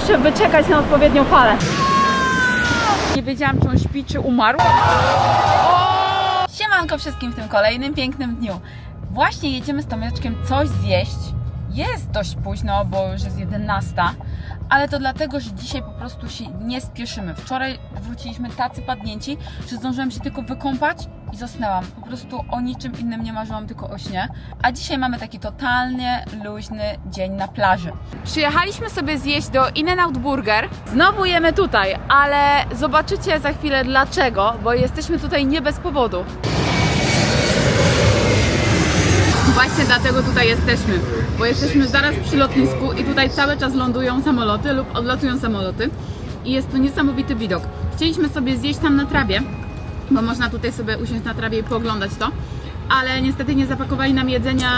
Muszę wyczekać na odpowiednią falę. Nie wiedziałam, czy on śpi, czy umarł. Siemanko wszystkim w tym kolejnym pięknym dniu. Właśnie jedziemy z Tomeczkiem coś zjeść. Jest dość późno, bo już jest 11, ale to dlatego, że dzisiaj po prostu się nie spieszymy. Wczoraj wróciliśmy tacy padnięci, że zdążyłam się tylko wykąpać i zasnęłam. Po prostu o niczym innym nie marzyłam, tylko o śnie. A dzisiaj mamy taki totalnie luźny dzień na plaży. Przyjechaliśmy sobie zjeść do In-N-Out Burger. Znowu jemy tutaj, ale zobaczycie za chwilę dlaczego, bo jesteśmy tutaj nie bez powodu. Właśnie dlatego tutaj jesteśmy, bo jesteśmy zaraz przy lotnisku i tutaj cały czas lądują samoloty lub odlatują samoloty i jest to niesamowity widok. Chcieliśmy sobie zjeść tam na trawie, bo można tutaj sobie usiąść na trawie i pooglądać to, ale niestety nie zapakowali nam jedzenia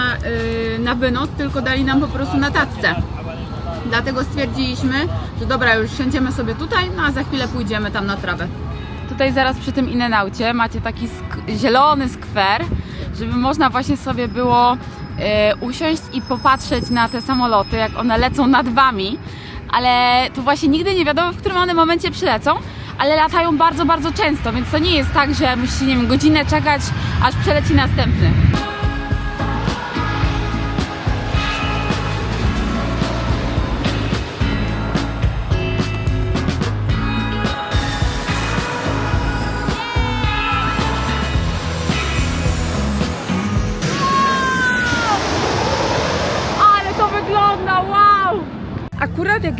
yy, na wynos, tylko dali nam po prostu na tacce. Dlatego stwierdziliśmy, że dobra, już siądziemy sobie tutaj, no a za chwilę pójdziemy tam na trawę. Tutaj zaraz przy tym Inenaucie macie taki sk- zielony skwer, żeby można właśnie sobie było e, usiąść i popatrzeć na te samoloty, jak one lecą nad wami, ale tu właśnie nigdy nie wiadomo, w którym one momencie przylecą, ale latają bardzo, bardzo często, więc to nie jest tak, że musicie, nie wiem, godzinę czekać, aż przeleci następny.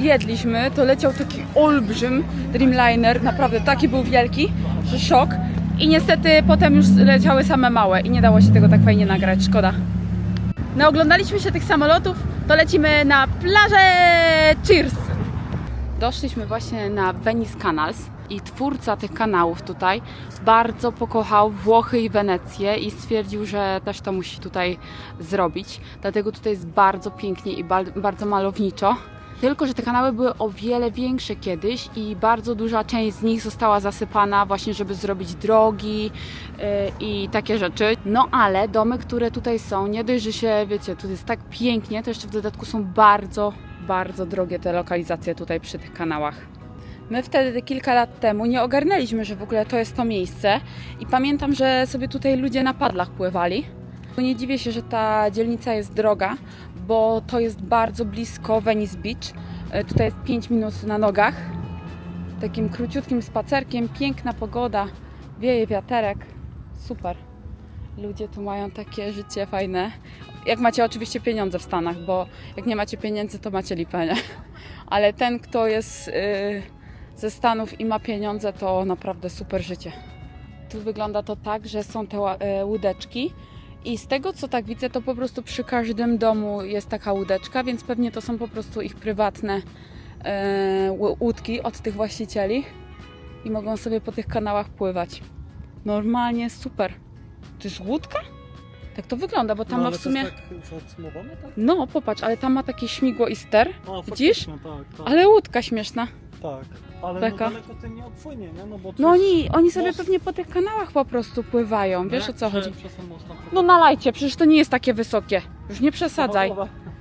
Akurat jak jedliśmy, to leciał taki olbrzym Dreamliner, naprawdę taki był wielki, że szok. I niestety potem już leciały same małe i nie dało się tego tak fajnie nagrać, szkoda. No oglądaliśmy się tych samolotów, to lecimy na plażę Cheers! Doszliśmy właśnie na Venice Canals i twórca tych kanałów tutaj bardzo pokochał Włochy i Wenecję i stwierdził, że też to musi tutaj zrobić. Dlatego tutaj jest bardzo pięknie i ba- bardzo malowniczo. Tylko, że te kanały były o wiele większe kiedyś i bardzo duża część z nich została zasypana właśnie, żeby zrobić drogi yy, i takie rzeczy. No ale domy, które tutaj są, nie dość, że się, wiecie, tu jest tak pięknie, to jeszcze w dodatku są bardzo, bardzo drogie te lokalizacje tutaj przy tych kanałach. My wtedy kilka lat temu nie ogarnęliśmy, że w ogóle to jest to miejsce i pamiętam, że sobie tutaj ludzie na padlach pływali. Nie dziwię się, że ta dzielnica jest droga, bo to jest bardzo blisko Venice Beach. E, Tutaj jest 5 minut na nogach. Takim króciutkim spacerkiem, piękna pogoda, wieje wiaterek. Super. Ludzie tu mają takie życie fajne. Jak macie oczywiście pieniądze w Stanach, bo jak nie macie pieniędzy, to macie lipę, nie? Ale ten, kto jest yy, ze Stanów i ma pieniądze, to naprawdę super życie. Tu wygląda to tak, że są te e, łódeczki i z tego co tak widzę, to po prostu przy każdym domu jest taka łódeczka, więc pewnie to są po prostu ich prywatne e, łódki od tych właścicieli i mogą sobie po tych kanałach pływać. Normalnie super. To jest łódka? Tak to wygląda, bo tam no, ma w sumie. To jest tak zacumowane, tak? No, popatrz, ale tam ma takie śmigło i ster. A, Widzisz? Tak, tak. Ale łódka śmieszna. tak. Ale Beka. no daleko to nie odpłynie, nie? No, bo No oni, oni sobie most- pewnie po tych kanałach po prostu pływają. Wiesz o jak co prze- chodzi? Przez ten most na No nalajcie, przecież to nie jest takie wysokie. Już nie przesadzaj.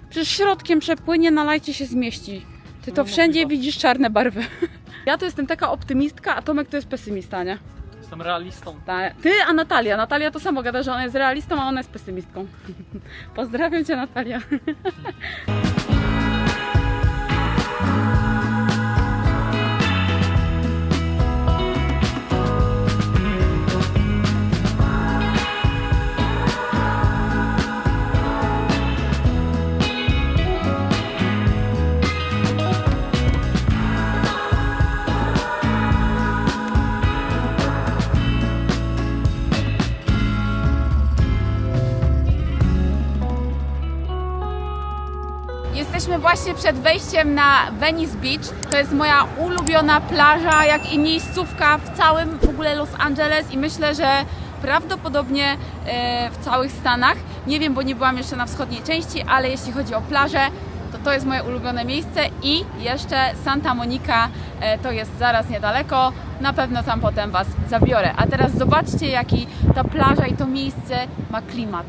Przecież środkiem przepłynie, nalajcie się zmieści. Ty to No, wszędzie możliwe. widzisz czarne barwy. Ja to jestem taka optymistka, a Tomek to jest pesymista, nie? Jestem realistą. Ta- Ty, a Natalia. Natalia to samo gada, że ona jest realistą, a ona jest pesymistką. Pozdrawiam cię, Natalia. właśnie przed wejściem na Venice Beach. To jest moja ulubiona plaża, jak i miejscówka w całym w ogóle Los Angeles i myślę, że prawdopodobnie e, w całych Stanach. Nie wiem, bo nie byłam jeszcze na wschodniej części, ale jeśli chodzi o plażę, to to jest moje ulubione miejsce i jeszcze Santa Monica e, to jest zaraz niedaleko. Na pewno tam potem Was zabiorę. A teraz zobaczcie, jaki ta plaża i to miejsce ma klimat.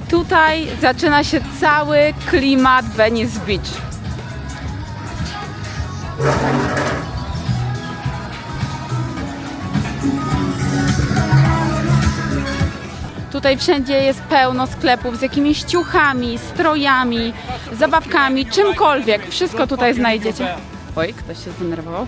I tutaj zaczyna się cały klimat Venice Beach. Tutaj wszędzie jest pełno sklepów z jakimiś ciuchami, strojami, zabawkami, czymkolwiek. Wszystko tutaj znajdziecie. Oj, ktoś się zdenerwował.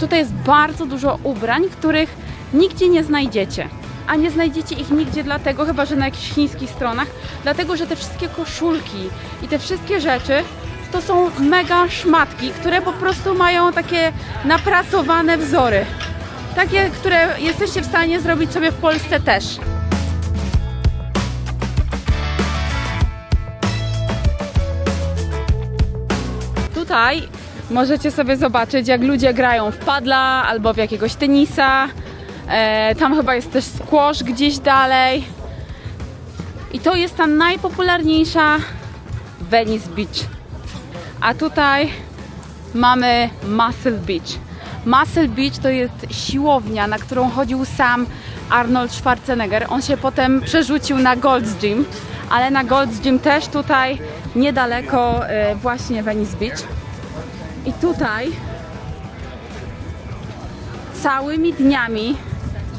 Tutaj jest bardzo dużo ubrań, których nigdzie nie znajdziecie. A nie znajdziecie ich nigdzie dlatego, chyba że na jakichś chińskich stronach, dlatego że te wszystkie koszulki i te wszystkie rzeczy to są mega szmatki, które po prostu mają takie naprasowane wzory. Takie, które jesteście w stanie zrobić sobie w Polsce też. Tutaj możecie sobie zobaczyć, jak ludzie grają w padla albo w jakiegoś tenisa. E, tam chyba jest też squash gdzieś dalej. I to jest ta najpopularniejsza Venice Beach. A tutaj mamy Muscle Beach. Muscle Beach to jest siłownia, na którą chodził sam Arnold Schwarzenegger. On się potem przerzucił na Gold's Gym, ale na Gold's Gym też tutaj niedaleko e, właśnie Venice Beach. I tutaj całymi dniami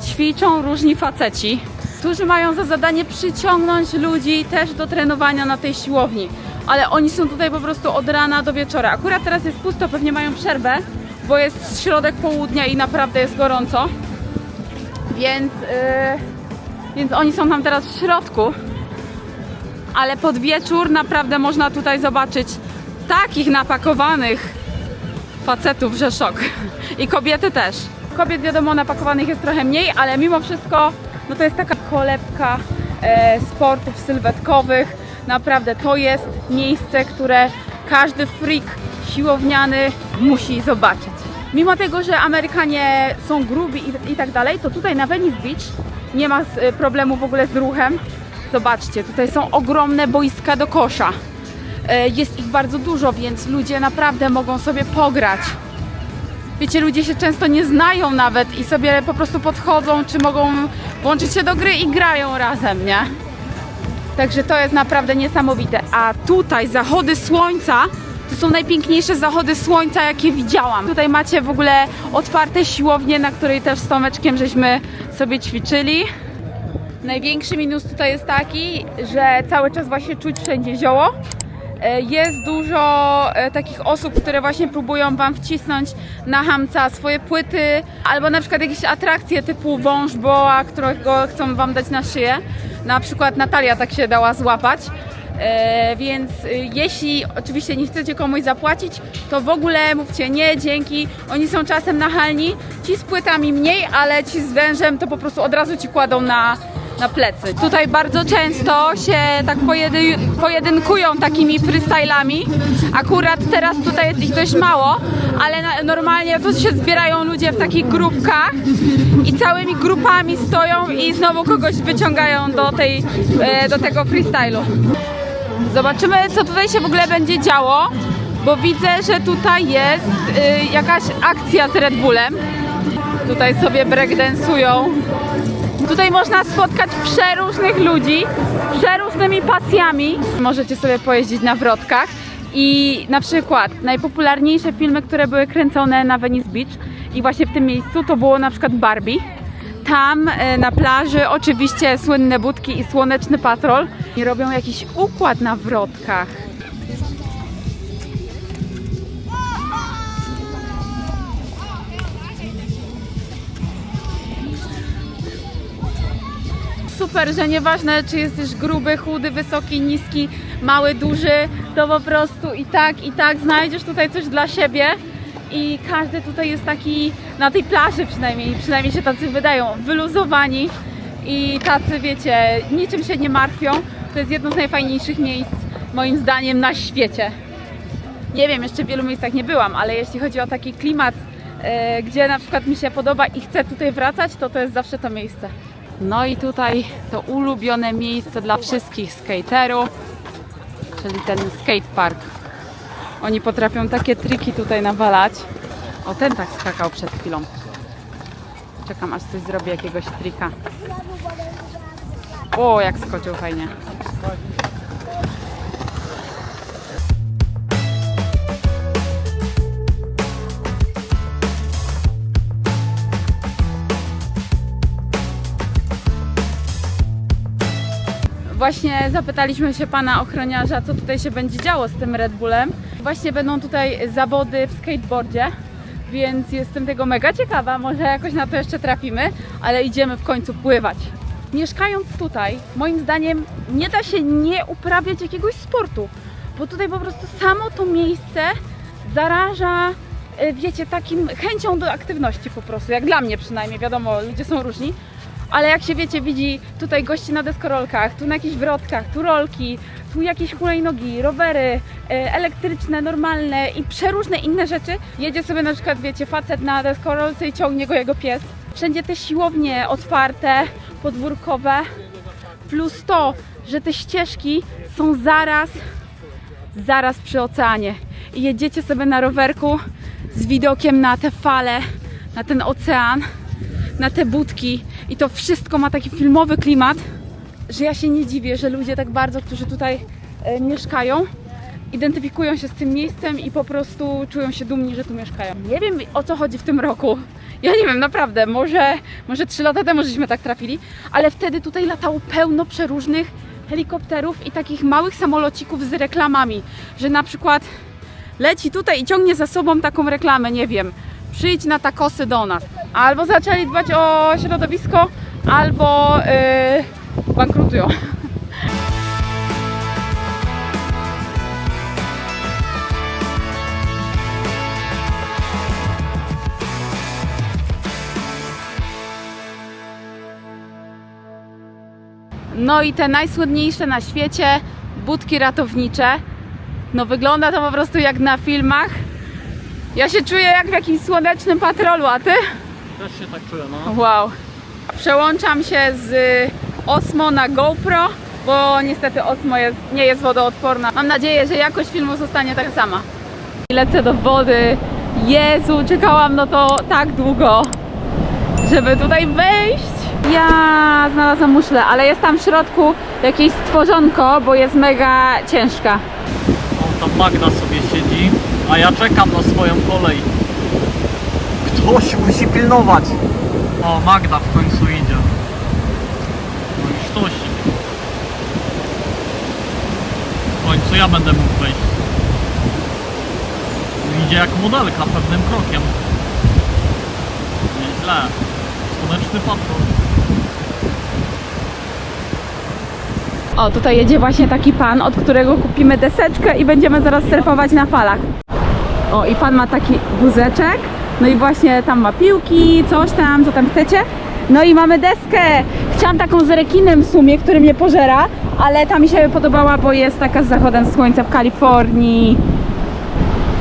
ćwiczą różni faceci, którzy mają za zadanie przyciągnąć ludzi też do trenowania na tej siłowni. Ale oni są tutaj po prostu od rana do wieczora. Akurat teraz jest pusto, pewnie mają przerwę, bo jest środek południa i naprawdę jest gorąco. Więc, yy, więc oni są tam teraz w środku. Ale pod wieczór naprawdę można tutaj zobaczyć takich napakowanych facetów, że szok. I kobiety też. Kobiet wiadomo napakowanych jest trochę mniej, ale mimo wszystko no to jest taka kolebka e, sportów sylwetkowych. Naprawdę to jest miejsce, które każdy freak siłowniany musi zobaczyć. Mimo tego, że Amerykanie są grubi i, i tak dalej, to tutaj na Venice Beach nie ma e, problemu w ogóle z ruchem. Zobaczcie, tutaj są ogromne boiska do kosza. E, Jest ich bardzo dużo, więc ludzie naprawdę mogą sobie pograć. Wiecie, ludzie się często nie znają nawet i sobie po prostu podchodzą, czy mogą włączyć się do gry i grają razem, nie? Także to jest naprawdę niesamowite. A tutaj zachody słońca to są najpiękniejsze zachody słońca, jakie widziałam. Tutaj macie w ogóle otwarte siłownie, na której też z Tomeczkiem żeśmy sobie ćwiczyli. Największy minus tutaj jest taki, że cały czas właśnie czuć wszędzie zioło. E, Jest dużo e, takich osób, które właśnie próbują Wam wcisnąć na hamca swoje płyty, albo na przykład jakieś atrakcje typu wąż boa, którego chcą Wam dać na szyję. Na przykład Natalia tak się dała złapać. E, więc y, jeśli oczywiście nie chcecie komuś zapłacić, to w ogóle mówcie nie, dzięki. Oni są czasem nachalni. Ci z płytami mniej, ale ci z wężem to po prostu od razu ci kładą na, na plecy. Tutaj bardzo często się tak pojedy, pojedynkują takimi freestylami. Akurat teraz tutaj jest ich dość mało, ale na, normalnie to się zbierają ludzie w takich grupkach i całymi grupami stoją i znowu kogoś wyciągają do, tej, e, do tego freestylu. Zobaczymy, co tutaj się w ogóle będzie działo, bo widzę, że tutaj jest y, jakaś akcja z Red Bullem. Tutaj sobie breakdansują. Tutaj można spotkać przeróżnych ludzi z przeróżnymi pasjami. Możecie sobie pojeździć na wrotkach. I na przykład najpopularniejsze filmy, które były kręcone na Venice Beach i właśnie w tym miejscu, to było na przykład Barbie. Tam e, na plaży oczywiście słynne budki i słoneczny patrol. I robią jakiś układ na wrotkach. Super, że nieważne czy jesteś gruby, chudy, wysoki, niski, mały, duży, to po prostu i tak, i tak znajdziesz tutaj coś dla siebie. I każdy tutaj jest taki, na tej plaży przynajmniej, przynajmniej się tacy wydają, wyluzowani i tacy, wiecie, niczym się nie martwią. To jest jedno z najfajniejszych miejsc, moim zdaniem, na świecie. Nie wiem, jeszcze w wielu miejscach nie byłam, ale jeśli chodzi o taki klimat, e, gdzie na przykład mi się podoba i chcę tutaj wracać, to to jest zawsze to miejsce. No i tutaj to ulubione miejsce dla wszystkich skaterów, czyli ten skatepark. Oni potrafią takie triki tutaj nawalać. O, ten tak skakał przed chwilą. Czekam aż coś zrobi jakiegoś trika. O, jak skoczył fajnie. Właśnie zapytaliśmy się pana ochroniarza, co tutaj się będzie działo z tym Red Bullem. Właśnie będą tutaj zawody w skateboardzie, więc jestem tego mega ciekawa. Może jakoś na to jeszcze trafimy, ale idziemy w końcu pływać. Mieszkając tutaj, moim zdaniem nie da się nie uprawiać jakiegoś sportu, bo tutaj po prostu samo to miejsce zaraża, e, wiecie, takim chęcią do aktywności po prostu, jak dla mnie przynajmniej, wiadomo, ludzie są różni, ale jak się wiecie, widzi tutaj gości na deskorolkach, tu na jakichś wrotkach, tu rolki, tu jakieś hulajnogi, rowery e, elektryczne, normalne i przeróżne inne rzeczy. Jedzie sobie na przykład, wiecie, facet na deskorolce i ciągnie go jego pies. Wszędzie te siłownie otwarte, podwórkowe, plus to, że te ścieżki są zaraz, zaraz przy oceanie. I jedziecie sobie na rowerku z widokiem na te fale, na ten ocean na te budki i to wszystko ma taki filmowy klimat, że ja się nie dziwię, że ludzie tak bardzo, którzy tutaj e, mieszkają, identyfikują się z tym miejscem i po prostu czują się dumni, że tu mieszkają. Nie wiem o co chodzi w tym roku. Ja nie wiem, naprawdę, może, może 3 lata temu żeśmy tak trafili, ale wtedy tutaj latało pełno przeróżnych helikopterów i takich małych samolocików z reklamami, że na przykład leci tutaj i ciągnie za sobą taką reklamę, nie wiem, przyjdź na takosy do nas. Albo zaczęli dbać o środowisko, albo yy, bankrutują. No i te najsłynniejsze na świecie budki ratownicze. No wygląda to po prostu jak na filmach. Ja się czuję jak w jakimś słonecznym patrolu, a ty? Też się tak czuję, no. Wow. Przełączam się z Osmo na GoPro, bo niestety Osmo jest, nie jest wodoodporna. Mam nadzieję, że jakość filmu zostanie taka sama. Lecę do wody. Jezu, czekałam no to tak długo, żeby tutaj wejść. Ja znalazłam muszlę, ale jest tam w środku jakieś stworzonko, bo jest mega ciężka. O, tam Magda sobie siedzi, a ja czekam na swoją kolej. Ktoś musi pilnować. O, Magda w końcu idzie. No i sztosik. W końcu ja będę mógł wejść. Idzie jak modelka pewnym krokiem. Nieźle. Słoneczny patrol. O, tutaj jedzie właśnie taki pan, od którego kupimy deseczkę i będziemy zaraz surfować na falach. O, i pan ma taki wózeczek, no i właśnie tam ma piłki, coś tam, co tam chcecie. No i mamy deskę. Chciałam taką z rekinem w sumie, który mnie pożera, ale ta mi się podobała, bo jest taka z zachodem słońca w Kalifornii.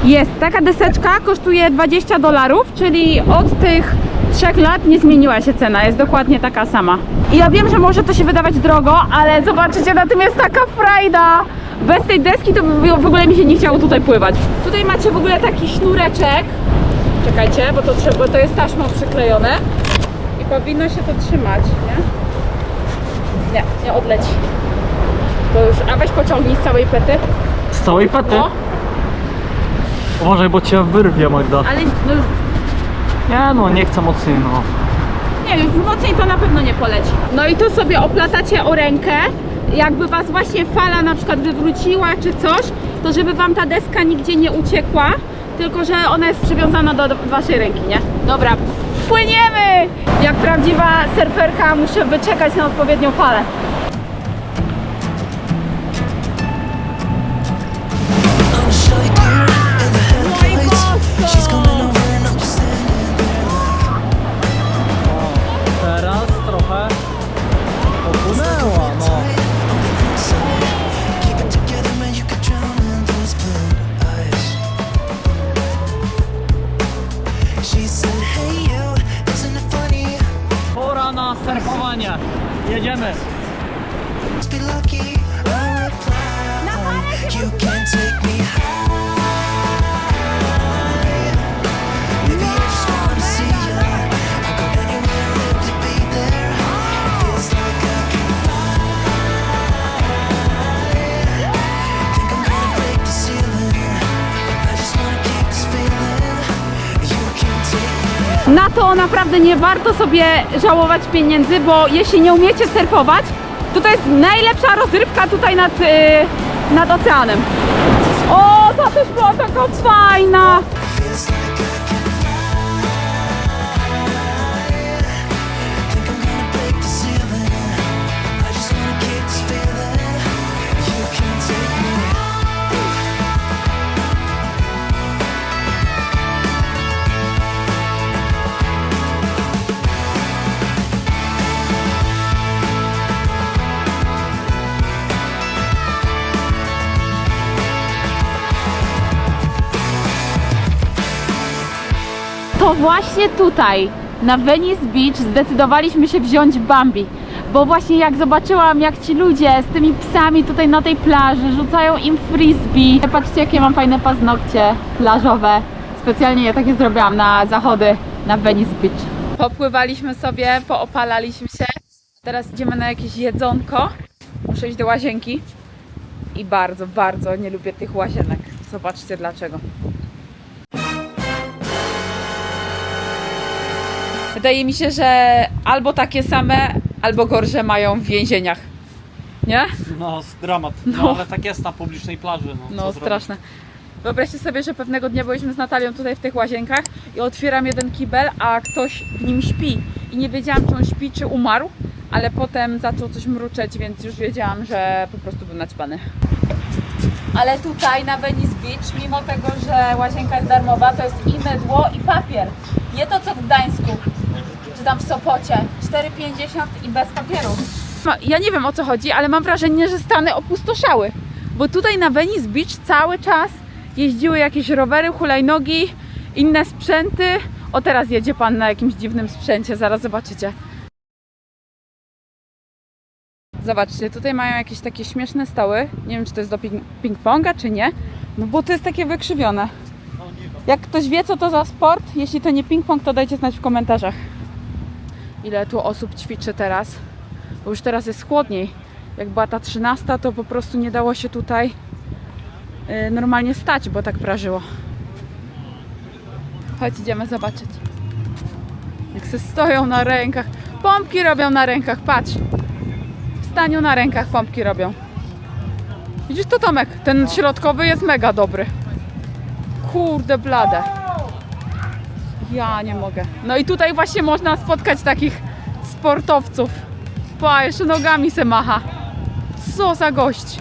Jest taka deseczka, kosztuje 20 dolarów, czyli od tych trzech lat nie zmieniła się cena, jest dokładnie taka sama. I ja wiem, że może to się wydawać drogo, ale zobaczycie, na tym jest taka frajda. Bez tej deski to w ogóle mi się nie chciało tutaj pływać. Tutaj macie w ogóle taki sznureczek. Czekajcie, bo to, trzeba, to jest taśmą przyklejone. I powinno się to trzymać, nie? Nie, nie odleci. To już, a weź pociągnij z całej pety. Z całej pety? No, Uważaj, bo cię wyrwie Magda. ale no już Nie no, nie chcę mocniej no. Nie wiem, mocniej to na pewno nie poleci. No i to sobie oplatacie o rękę. Jakby was właśnie fala na przykład wywróciła czy coś, to żeby wam ta deska nigdzie nie uciekła, tylko że ona jest przywiązana do waszej ręki, nie? Dobra, płyniemy! Jak prawdziwa surferka muszę wyczekać na odpowiednią falę. To naprawdę nie warto sobie żałować pieniędzy, bo jeśli nie umiecie surfować, to to jest najlepsza rozrywka tutaj nad, yy, nad oceanem. O, ta też była taka fajna! Właśnie tutaj, na Venice Beach, zdecydowaliśmy się wziąć Bambi. Bo właśnie jak zobaczyłam, jak ci ludzie z tymi psami tutaj na tej plaży rzucają im frisbee. Patrzcie, jakie mam fajne paznokcie plażowe. Specjalnie je takie zrobiłam na zachody na Venice Beach. Popływaliśmy sobie, poopalaliśmy się. Teraz idziemy na jakieś jedzonko. Muszę iść do łazienki. I bardzo, bardzo nie lubię tych łazienek. Zobaczcie dlaczego. Wydaje mi się, że albo takie same, albo gorsze mają w więzieniach. Nie? No, dramat. No, No. ale tak jest na publicznej plaży. No, co No, zrobić? straszne. Wyobraźcie sobie, że pewnego dnia byliśmy z Natalią tutaj w tych łazienkach i otwieram jeden kibel, a ktoś w nim śpi. I nie wiedziałam, czy on śpi, czy umarł, ale potem zaczął coś mruczeć, więc już wiedziałam, że po prostu był naćpany. Ale tutaj na Venice Beach, mimo tego, że łazienka jest darmowa, to jest i mydło, i papier. Nie to, co w Gdańsku, tam w Sopocie. 4,50 i bez papieru. Ja nie wiem o co chodzi, ale mam wrażenie, że Stany opustoszały. Bo tutaj na Venice Beach cały czas jeździły jakieś rowery, hulajnogi, inne sprzęty. O teraz jedzie pan na jakimś dziwnym sprzęcie, zaraz zobaczycie. Zobaczcie, tutaj mają jakieś takie śmieszne stoły. Nie wiem, czy to jest do ping- ping-ponga, czy nie. No bo to jest takie wykrzywione. Jak ktoś wie, co to za sport, jeśli to nie ping-pong, to dajcie znać w komentarzach. Ile tu osób ćwiczy teraz. Bo już teraz jest chłodniej. Jak była ta 13, to po prostu nie dało się tutaj y, normalnie stać, bo tak prażyło. Chodź, idziemy zobaczyć. Jak se stoją na rękach. Pompki robią na rękach, patrz. W staniu na rękach pompki robią. Widzisz to Tomek? Ten środkowy jest mega dobry. Kurde blade. Ja nie mogę. No i tutaj właśnie można spotkać takich sportowców. Pa, jeszcze nogami se macha. Co za gość.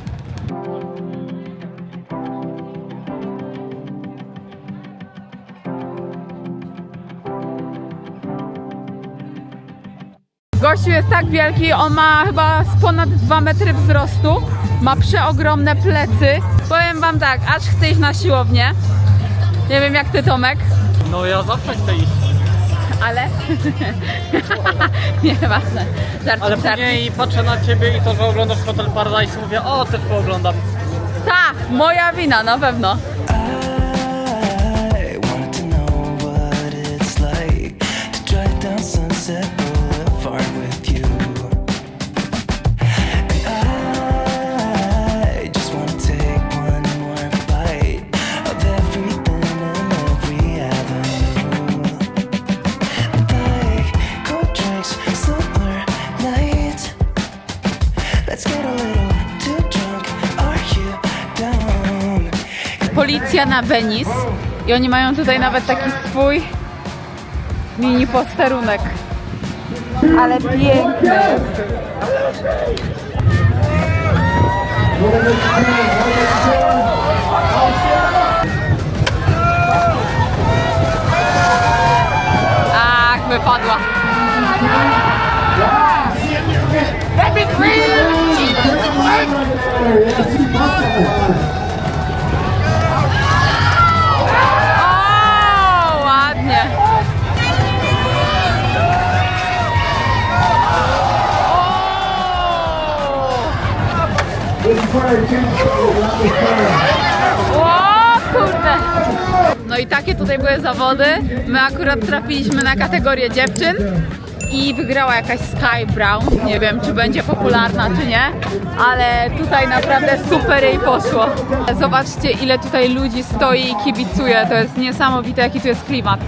Gościu jest tak wielki, on ma chyba z ponad 2 metry wzrostu. Ma przeogromne plecy. Powiem wam tak, aż chce iść na siłownię. Nie wiem jak ty Tomek, No ja zawsze chcę iść. ale... Nieważne. Żart, Ale żart. później patrzę na ciebie i to, że oglądasz Hotel Paradise mówię, o też pooglądam. Tak, moja wina, na pewno. I wanted to know what it's like to drive down Sunset Boulevard with Policja na Venice i oni mają tutaj nawet taki swój mini posterunek. Ale piękny. Ach, wypadła. O, O, kurde. No i takie tutaj były zawody. My akurat trafiliśmy na kategorię dziewczyn i wygrała jakaś Sky Brown. Nie wiem, czy będzie popularna, czy nie, ale tutaj naprawdę super jej poszło. Zobaczcie, ile tutaj ludzi stoi i kibicuje. To jest niesamowite, jaki tu jest klimat.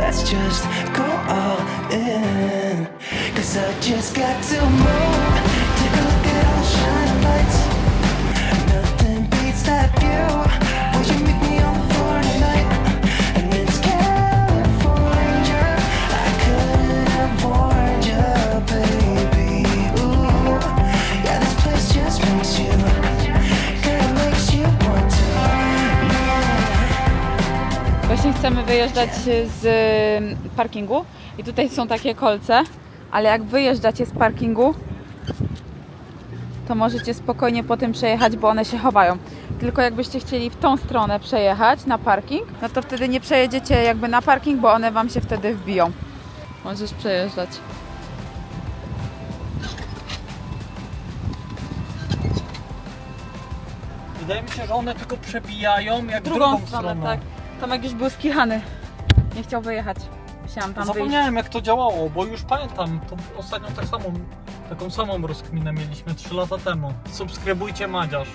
Let's just go all in. Cause I just got to move. Wyjeżdżać z parkingu i tutaj są takie kolce, ale jak wyjeżdżacie z parkingu, to możecie spokojnie po tym przejechać, bo one się chowają. Tylko jakbyście chcieli w tą stronę przejechać na parking, no to wtedy nie przejedziecie jakby na parking, bo one wam się wtedy wbiją. Możesz przejeżdżać. Wydaje mi się, że one tylko przebijają jak Drugą, stronę, tak. Tomek już był skichany. Nie chciał wyjechać. Musiałam tam wyjść. Zapomniałem jak to działało, bo już pamiętam, to ostatnio tak samą, taką samą rozkminę mieliśmy 3 lata temu. Subskrybujcie Madziarz.